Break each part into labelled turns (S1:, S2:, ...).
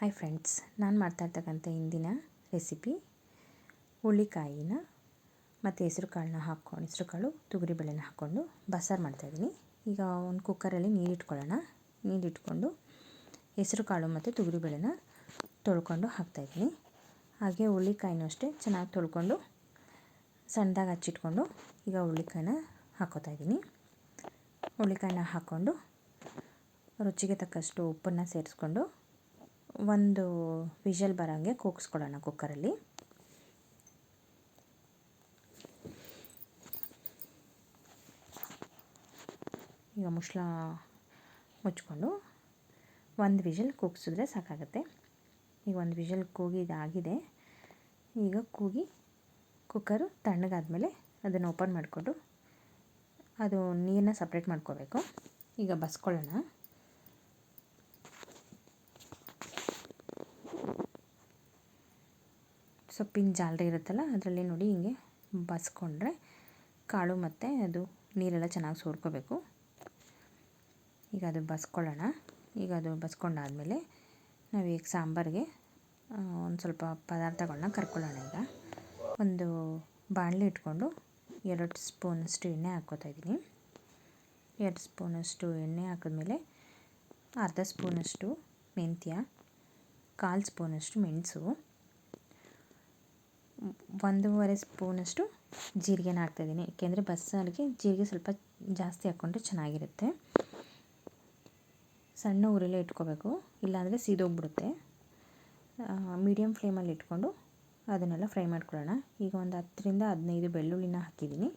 S1: Hi friends ನಾನು ಮಾಡ್ತಾ ಇರ್ತಕ್ಕಂಥ ಇಂದಿನ ರೆಸಿಪಿ ಹುಳ್ಳಿಕಾಯಿನ ಮತ್ತು ಹೆಸ್ರು ಕಾಳನ್ನ ಹಾಕ್ಕೊಂಡು, ಹೆಸ್ರು ಕಾಳು ತೊಗರಿಬೇಳೆನ ಹಾಕ್ಕೊಂಡು ಬಸ್ಸಾರು ಮಾಡ್ತಾಯಿದ್ದೀನಿ ಈಗ ಒಂದು ಕುಕ್ಕರಲ್ಲಿ ನೀರಿಟ್ಕೊಳ್ಳೋಣ ನೀರಿಟ್ಕೊಂಡು ಹೆಸ್ರು ಕಾಳು ಮತ್ತು ತೊಗರಿಬೇಳೆನ ತೊಳ್ಕೊಂಡು ಹಾಕ್ತಾಯಿದ್ದೀನಿ ಹಾಗೆ ಹುಳ್ಳಿಕಾಯಿನೂ ಅಷ್ಟೇ ಚೆನ್ನಾಗಿ ತೊಳ್ಕೊಂಡು ಸಣ್ಣದಾಗಿ ಹಚ್ಚಿಟ್ಕೊಂಡು ಈಗ ಹುಳ್ಳಿಕಾಯಿನ ಹಾಕೋತಾ ಇದ್ದೀನಿ. ಹುಳ್ಳಿಕಾಯಿನ ಹಾಕ್ಕೊಂಡು ರುಚಿಗೆ ತಕ್ಕಷ್ಟು ಉಪ್ಪನ್ನು ಸೇರಿಸ್ಕೊಂಡು ಒಂದು ವಿಷಲ್ ಬರೋಂಗೆ ಕೂಗಿಸ್ಕೊಳ್ಳೋಣ ಕುಕ್ಕರಲ್ಲಿ. ಈಗ ಮುಚ್ಚಳ ಮುಚ್ಕೊಂಡು ಒಂದು ವಿಷಲ್ ಕೂಗಿಸಿದ್ರೆ ಸಾಕಾಗುತ್ತೆ. ಈಗ ಒಂದು ವಿಷಲ್ ಕೂಗಿದಾಗಿದೆ ಈಗ ಕೂಗಿ ಕುಕ್ಕರು ತಣ್ಣಗಾದಮೇಲೆ ಅದನ್ನು ಓಪನ್ ಮಾಡಿಕೊಂಡು ಅದು ನೀರನ್ನ ಸಪ್ರೇಟ್ ಮಾಡ್ಕೋಬೇಕು. ಈಗ ಬಸ್ಕೊಳ್ಳೋಣ. ಸೊಪ್ಪಿನ ಜಾಲರಿ ಇರುತ್ತಲ್ಲ, ಅದರಲ್ಲಿ ನೋಡಿ ಹಿಂಗೆ ಬಸ್ಕೊಂಡ್ರೆ ಕಾಳು ಮತ್ತು ಅದು ನೀರೆಲ್ಲ ಚೆನ್ನಾಗಿ ಸೋರ್ಕೋಬೇಕು. ಈಗ ಅದು ಬಸ್ಕೊಳ್ಳೋಣ. ಈಗ ಅದು ಬಸ್ಕೊಂಡಾದಮೇಲೆ ನಾವು ಈಗ ಸಾಂಬಾರಿಗೆ ಒಂದು ಸ್ವಲ್ಪ ಪದಾರ್ಥಗಳನ್ನ ಕರ್ಕೊಳ್ಳೋಣ ಈಗ. ಒಂದು ಬಾಣಲೆ ಇಟ್ಕೊಂಡು ಎರಡು ಸ್ಪೂನಷ್ಟು ಎಣ್ಣೆ ಹಾಕ್ಕೋತಾ ಇದ್ದೀನಿ. ಎರಡು ಸ್ಪೂನಷ್ಟು ಎಣ್ಣೆ ಹಾಕಿದ್ಮೇಲೆ ಅರ್ಧ ಸ್ಪೂನಷ್ಟು ಮೆಂತ್ಯ, ಕಾಲು ಸ್ಪೂನಷ್ಟು ಮೆಣಸು. ಒಂದೂವರೆ ಸ್ಪೂನಷ್ಟು ಜೀರಿಗೆನ ಹಾಕ್ತಾಯಿದ್ದೀನಿ ಏಕೆಂದರೆ ಬಸ್ಸಾರಿಗೆ ಜೀರಿಗೆ ಸ್ವಲ್ಪ ಜಾಸ್ತಿ ಹಾಕ್ಕೊಂಡ್ರೆ ಚೆನ್ನಾಗಿರುತ್ತೆ. ಸಣ್ಣ ಉರಿಲೆ ಇಟ್ಕೋಬೇಕು. ಇಲ್ಲಾಂದರೆ ಸೀದೋಗ್ಬಿಡುತ್ತೆ. ಮೀಡಿಯಮ್ ಫ್ಲೇಮಲ್ಲಿ ಇಟ್ಕೊಂಡು ಅದನ್ನೆಲ್ಲ ಫ್ರೈ ಮಾಡ್ಕೊಳ್ಳೋಣ. ಈಗ ಒಂದು ಹತ್ತರಿಂದ ಹದಿನೈದು ಬೆಳ್ಳುಳ್ಳಿನ ಹಾಕಿದ್ದೀನಿ.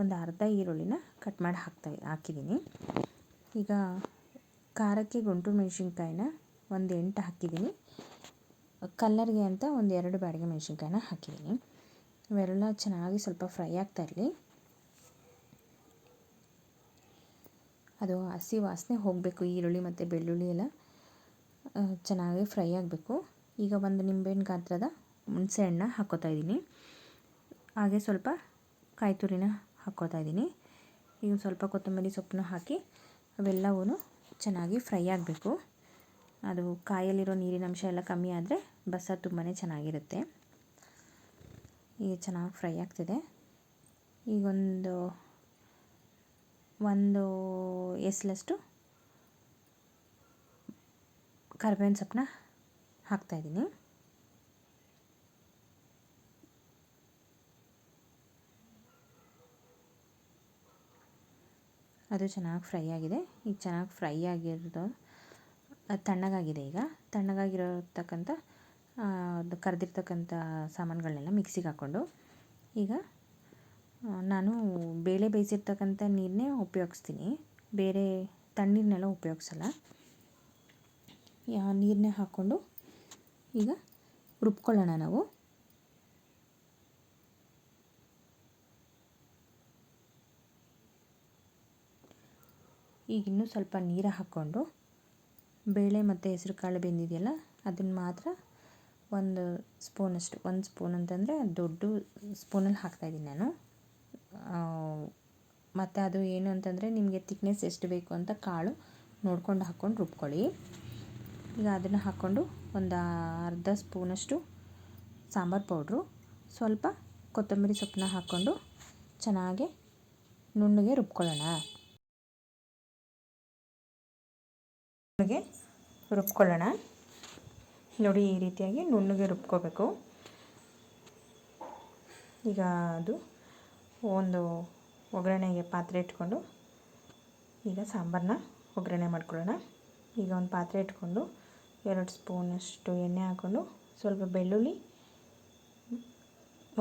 S1: ಒಂದು ಅರ್ಧ ಈರುಳ್ಳಿನ ಕಟ್ ಮಾಡಿ ಹಾಕ್ತಾ, ಹಾಕಿದ್ದೀನಿ. ಈಗ ಖಾರಕ್ಕೆ ಗುಂಟು ಮೆಣಸಿನ್ಕಾಯಿನ ಒಂದು ಎಂಟು ಹಾಕಿದ್ದೀನಿ. ಕಲ್ಲರ್ಗೆ ಅಂತ ಒಂದು ಎರಡು ಬಾಡಿಗೆ ಮೆಣಸಿನ್ಕಾಯನ್ನ ಹಾಕಿದ್ದೀನಿ ಇವೆಲ್ಲ ಚೆನ್ನಾಗಿ ಸ್ವಲ್ಪ ಫ್ರೈ ಆಗ್ತಾ ಇರಲಿ. ಅದು ಹಸಿ ವಾಸನೆ ಹೋಗಬೇಕು, ಈರುಳ್ಳಿ ಮತ್ತು ಬೆಳ್ಳುಳ್ಳಿ ಎಲ್ಲ ಚೆನ್ನಾಗಿ ಫ್ರೈ ಆಗಬೇಕು. ಈಗ ಒಂದು ನಿಂಬೆಹಣ್ಣು ಗಾತ್ರದ ಹುಣಸೆ ಹಣ್ಣ ಹಾಕ್ಕೋತಾ ಇದ್ದೀನಿ. ಹಾಗೆ ಸ್ವಲ್ಪ ಕಾಯಿ ತುರಿನ ಹಾಕ್ಕೋತಾ ಇದ್ದೀನಿ. ಈಗ ಸ್ವಲ್ಪ ಕೊತ್ತಂಬರಿ ಸೊಪ್ಪನ್ನು ಹಾಕಿ ಅವೆಲ್ಲವೂ ಚೆನ್ನಾಗಿ ಫ್ರೈ ಆಗಬೇಕು. ಅದು ಕಾಯಲ್ಲಿರೋ ನೀರಿನ ಅಂಶ ಎಲ್ಲ ಕಮ್ಮಿ ಆದರೆ ಬಸ್ಸಾರು ತುಂಬಾ ಚೆನ್ನಾಗಿರುತ್ತೆ. ಈಗ ಚೆನ್ನಾಗಿ ಫ್ರೈ ಆಗ್ತಿದೆ. ಈಗೊಂದು, ಒಂದು ಎಸ್ಲಷ್ಟು ಕರ್ಬೇವಿನ ಸೊಪ್ಪನ್ನ ಹಾಕ್ತಾಯಿದ್ದೀನಿ ಅದು ಚೆನ್ನಾಗಿ ಫ್ರೈ ಆಗಿದೆ. ಈಗ ಚೆನ್ನಾಗಿ ಫ್ರೈ ಆಗಿರೋದು ಅದು ತಣ್ಣಗಾಗಿದೆ ಈಗ. ತಣ್ಣಗಾಗಿರತಕ್ಕಂಥ ಅದು ಕರೆದಿರ್ತಕ್ಕಂಥ ಸಾಮಾನುಗಳನ್ನೆಲ್ಲ ಮಿಕ್ಸಿಗೆ ಹಾಕ್ಕೊಂಡು ಈಗ ನಾನು ಬೇಳೆ ಬೇಯಿಸಿರ್ತಕ್ಕಂಥ ನೀರನ್ನೇ ಉಪಯೋಗಿಸ್ತೀನಿ. ಬೇರೆ ತಣ್ಣೀರನ್ನೆಲ್ಲ ಉಪಯೋಗಿಸಲ್ಲ. ನೀರನ್ನೇ ಹಾಕ್ಕೊಂಡು ಈಗ ರುಬ್ಕೊಳ್ಳೋಣ ನಾವು. ಈಗ ಇನ್ನೂ ಸ್ವಲ್ಪ ನೀರು ಹಾಕ್ಕೊಂಡು ಬೇಳೆ ಮತ್ತು ಹೆಸ್ರು ಕಾಳು ಬೆಂದಿದೆಯಲ್ಲ, ಅದನ್ನು ಮಾತ್ರ ಒಂದು ಸ್ಪೂನಷ್ಟು ಒಂದು ಸ್ಪೂನ್ ಅಂತಂದರೆ ದೊಡ್ಡ ಸ್ಪೂನಲ್ಲಿ ಹಾಕ್ತಾಯಿದ್ದೀನಿ ನಾನು. ಮತ್ತು ಅದು ಏನು ಅಂತಂದರೆ ನಿಮಗೆ ತಿಕ್ನೆಸ್ ಎಷ್ಟು ಬೇಕು ಅಂತ ಕಾಳು ನೋಡ್ಕೊಂಡು ಹಾಕ್ಕೊಂಡು ರುಬ್ಕೊಳ್ಳಿ. ಈಗ ಅದನ್ನು ಹಾಕ್ಕೊಂಡು ಒಂದು ಅರ್ಧ ಸ್ಪೂನಷ್ಟು ಸಾಂಬಾರು ಪೌಡ್ರು, ಸ್ವಲ್ಪ ಕೊತ್ತಂಬರಿ ಸೊಪ್ಪನ್ನ ಹಾಕ್ಕೊಂಡು ಚೆನ್ನಾಗಿ ನುಣ್ಣಗೆ ರುಬ್ಕೊಳ್ಳೋಣ. ನುಣ್ಣಗೆ ರುಬ್ಕೊಳ್ಳೋಣ. ನೋಡಿ, ಈ ರೀತಿಯಾಗಿ ನುಣ್ಣಗೆ ರುಬ್ಕೋಬೇಕು. ಈಗ ಅದು ಒಂದು ಒಗ್ಗರಣೆಗೆ ಪಾತ್ರೆ ಇಟ್ಕೊಂಡು ಈಗ ಸಾಂಬಾರನ್ನ ಒಗ್ಗರಣೆ ಮಾಡ್ಕೊಳ್ಳೋಣ. ಈಗ ಒಂದು ಪಾತ್ರೆ ಇಟ್ಕೊಂಡು ಎರಡು ಸ್ಪೂನಷ್ಟು ಎಣ್ಣೆ ಹಾಕ್ಕೊಂಡು ಸ್ವಲ್ಪ ಬೆಳ್ಳುಳ್ಳಿ,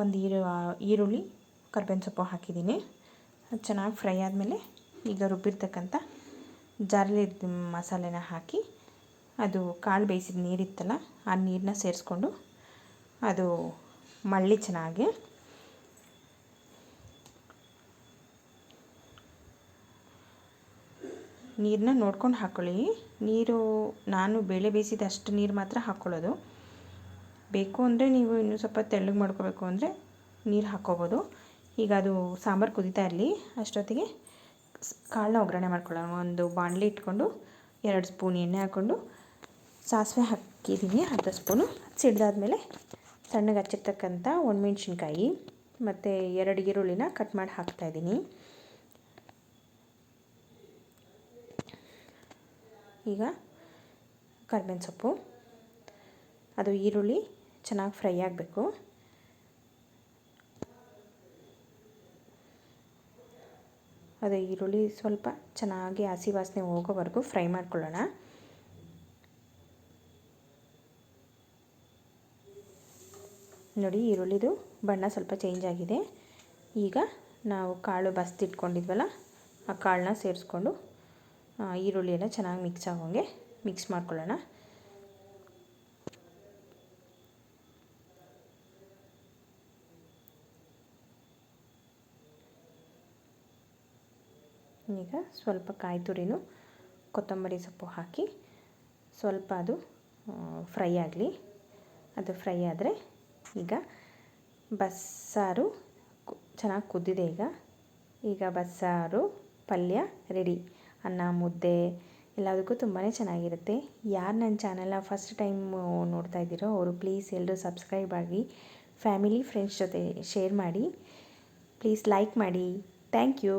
S1: ಒಂದು ಈರು, ಈರುಳ್ಳಿ, ಕರ್ಬೇವಿನ ಸೊಪ್ಪು ಹಾಕಿದ್ದೀನಿ. ಅದು ಚೆನ್ನಾಗಿ ಫ್ರೈ ಆದಮೇಲೆ ಈಗ ರುಬ್ಬಿರ್ತಕ್ಕಂಥ ಜಾರಲ್ಲಿ ಮಸಾಲೆನ ಹಾಕಿ ಅದು ಕಾಳು ಬೇಯಿಸಿದ ನೀರಿತ್ತಲ್ಲ, ಆ ನೀರನ್ನ ಸೇರಿಸ್ಕೊಂಡು ಅದು ಮಳ್ಳಿ ಚೆನ್ನಾಗಿ ನೀರನ್ನ ನೋಡ್ಕೊಂಡು ಹಾಕ್ಕೊಳ್ಳಿ ನೀರು, ನಾನು ಬೇಳೆ ಬೇಯಿಸಿದ ಅಷ್ಟು ನೀರು ಮಾತ್ರ ಹಾಕ್ಕೊಳ್ಳೋದು ಬೇಕು ಅಂದರೆ ನೀವು ಇನ್ನೂ ಸ್ವಲ್ಪ ತೆಳ್ಳಗೆ ಮಾಡ್ಕೋಬೇಕು ಅಂದರೆ ನೀರು ಹಾಕ್ಕೋಬೋದು. ಈಗ ಅದು ಸಾಂಬಾರು ಕುದೀತಾ ಇರಲಿ, ಅಷ್ಟೊತ್ತಿಗೆ ಕಾಳನ್ನ ಒಗ್ಗರಣೆ ಮಾಡ್ಕೊಳ್ಳೋಣ. ಒಂದು ಬಾಣಲಿ ಇಟ್ಕೊಂಡು ಎರಡು ಸ್ಪೂನ್ ಎಣ್ಣೆ ಹಾಕ್ಕೊಂಡು ಸಾಸಿವೆ ಹಾಕಿದ್ದೀನಿ ಅರ್ಧ ಸ್ಪೂನು. ಸಿಡ್ದಾದ್ಮೇಲೆ ಸಣ್ಣಗೆ ಹಚ್ಚಿರ್ತಕ್ಕಂಥ ಒಣಮೆಣ್ಸಿನ್ಕಾಯಿ ಮತ್ತು ಎರಡು ಈರುಳ್ಳಿನ ಕಟ್ ಮಾಡಿ ಹಾಕ್ತಾಯಿದ್ದೀನಿ ಈಗ ಕರ್ಬೇವಿನ ಸೊಪ್ಪು, ಅದು ಈರುಳ್ಳಿ ಚೆನ್ನಾಗಿ ಫ್ರೈ ಆಗಬೇಕು. ಅದು ಈರುಳ್ಳಿ ಸ್ವಲ್ಪ ಚೆನ್ನಾಗಿ ಹಸಿ ವಾಸನೆ ಹೋಗೋವರೆಗೂ ಫ್ರೈ ಮಾಡ್ಕೊಳ್ಳೋಣ. ನೋಡಿ ಈರುಳ್ಳಿದು ಬಣ್ಣ ಸ್ವಲ್ಪ ಚೇಂಜ್ ಆಗಿದೆ. ಈಗ ನಾವು ಕಾಳು ಬಸ್ತಿಟ್ಕೊಂಡಿದ್ವಲ್ಲ ಆ ಕಾಳನ್ನ ಸೇರಿಸ್ಕೊಂಡು ಈರುಳ್ಳಿಯೆಲ್ಲ ಚೆನ್ನಾಗಿ ಮಿಕ್ಸ್ ಆಗೋಂಗೆ ಮಿಕ್ಸ್ ಮಾಡ್ಕೊಳ್ಳೋಣ. ಈಗ ಸ್ವಲ್ಪ ಕಾಯಿ ತುರಿನೂ ಕೊತ್ತಂಬರಿ ಸೊಪ್ಪು ಹಾಕಿ ಸ್ವಲ್ಪ ಅದು ಫ್ರೈ ಆಗಲಿ. ಅದು ಫ್ರೈ ಆದರೆ ಈಗ ಬಸ್ಸಾರು ಚೆನ್ನಾಗಿ ಕುದ್ದಿದೆ ಈಗ. ಈಗ ಬಸ್ಸಾರು, ಪಲ್ಯ ರೆಡಿ ಅನ್ನ, ಮುದ್ದೆ ಎಲ್ಲದಕ್ಕೂ ತುಂಬಾ ಚೆನ್ನಾಗಿರುತ್ತೆ. ಯಾರು ನನ್ನ ಚಾನಲ್ನ ಫಸ್ಟ್ ಟೈಮ್ ನೋಡ್ತಾ ಇದ್ದೀರೋ ಅವರು ಪ್ಲೀಸ್ ಎಲ್ಲರೂ ಸಬ್ಸ್ಕ್ರೈಬ್ ಆಗಿ ಫ್ಯಾಮಿಲಿ ಫ್ರೆಂಡ್ಸ್ ಜೊತೆ ಶೇರ್ ಮಾಡಿ. ಪ್ಲೀಸ್ ಲೈಕ್ ಮಾಡಿ. Thank you